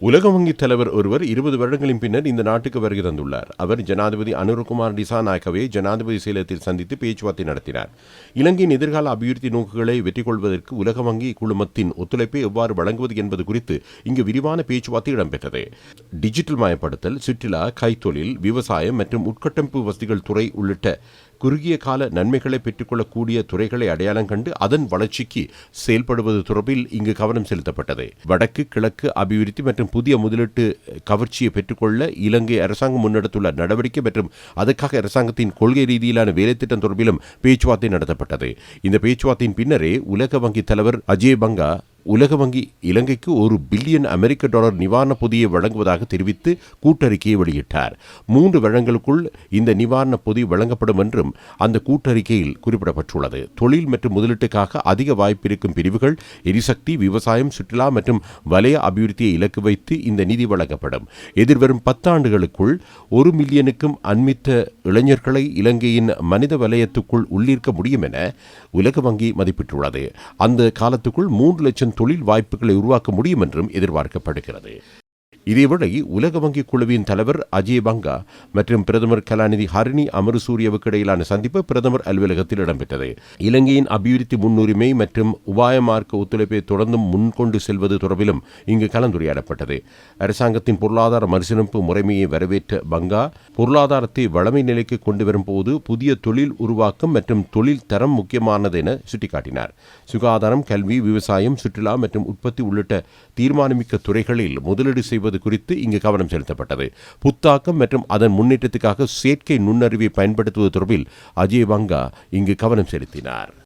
உலக வங்கி தலைவர் ஒருவர் இருபது வருடங்களின் பின்னர் இந்த நாட்டுக்கு வருகை தந்துள்ளார். அவர் ஜனாதிபதி அனுரகுமார் டிசாநாயக்கவை ஜனாதிபதி சேலத்தில் சந்தித்து பேச்சுவார்த்தை நடத்தினார். இலங்கையின் எதிர்கால அபிவிருத்தி நோக்குகளை வெற்றி கொள்வதற்கு உலக வங்கி குழுமத்தின் ஒத்துழைப்பை எவ்வாறு வழங்குவது என்பது குறித்து இங்கு விரிவான பேச்சுவார்த்தை இடம்பெற்றது. டிஜிட்டல் மயப்படுத்தல் சுற்றுலா கைத்தொழில் விவசாயம் மற்றும் உட்கட்டமைப்பு வசதிகள் துறை உள்ளிட்ட குறுகிய கால நன்மைகளை பெற்றுக்கொள்ளக்கூடிய துறைகளை அடையாளம் கண்டு அதன் வளர்ச்சிக்கு செயல்படுவது தொடர்பில் இங்கு கவனம் செலுத்தப்பட்டது. வடக்கு கிழக்கு அபிவிருத்தி மற்றும் புதிய முதலீட்டு கவர்ச்சியை பெற்றுக்கொள்ள இலங்கை அரசாங்கம் முன்னெடுத்துள்ள நடவடிக்கை மற்றும் அதற்காக அரசாங்கத்தின் கொள்கை ரீதியிலான வேலைத்திட்டம் தொடர்பிலும் பேச்சுவார்த்தை நடத்தப்பட்டது. இந்த பேச்சுவார்த்தையின் பின்னரே உலக வங்கி தலைவர் அஜய் பங்கா உலக வங்கி இலங்கைக்கு ஒரு பில்லியன் அமெரிக்க டாலர் நிவாரண பொதியை வழங்குவதாக தெரிவித்து கூட்டறிக்கையை வெளியிட்டார். மூன்று வருடங்களுக்குள் இந்த நிவாரண பொதி வழங்கப்படும் என்றும் அந்த கூட்டறிக்கையில் குறிப்பிடப்பட்டுள்ளது. தொழில் மற்றும் முதலீட்டுக்காக அதிக வாய்ப்பிருக்கும் பிரிவுகள் எரிசக்தி விவசாயம் சுற்றுலா மற்றும் வலய அபிவிருத்தியை இலக்கு வைத்து இந்த நிதி வழங்கப்படும். எதிர்வரும் பத்தாண்டுகளுக்குள் ஒரு மில்லியனுக்கும் அண்மித்த இளைஞர்களை இலங்கையின் மனித வலயத்துக்குள் உள்ளிருக்க முடியும் என உலக வங்கி மதிப்பிட்டுள்ளது. அந்த காலத்துக்குள் மூன்று லட்சம் தொழில் வாய்ப்புகளை உருவாக்க முடியும் என்றும் எதிர்பார்க்கப்படுகிறது. இதேவேளை உலக வங்கிக் குழுவின் தலைவர் அஜய் பங்கா மற்றும் பிரதமர் கலாநிதி ஹரிணி அமருசூரியவுக்கு இடையிலான சந்திப்பு பிரதமர் அலுவலகத்தில் இடம்பெற்றது. இலங்கையின் அபிவிருத்தி முன்னுரிமை மற்றும் உபாய மார்க்க ஒத்துழைப்பை தொடர்ந்தும் முன்கொண்டு செல்வது தொடர்பிலும் இங்கு கலந்துரையாடப்பட்டது. அரசாங்கத்தின் பொருளாதார மறுசீரமைப்பு முறைமையை வரவேற்ற பங்கா பொருளாதாரத்தை வளமை நிலைக்கு கொண்டு வரும்போது புதிய தொழில் உருவாக்கம் மற்றும் தொழில் தரம் முக்கியமானது என சுட்டிக்காட்டினார். சுகாதாரம் கல்வி விவசாயம் சுற்றுலா மற்றும் உற்பத்தி உள்ளிட்ட தீர்மானமிக்க துறைகளில் முதலீடு செய்வது குறித்து இங்கு கவனம் செலுத்தப்பட்டது. புத்தாக்கம் மற்றும் அதன் முன்னேற்றத்துக்காக செயற்கை நுண்ணறிவை பயன்படுத்துவது தொடர்பில் அஜய் வங்கா இங்கு கவனம் செலுத்தினார்.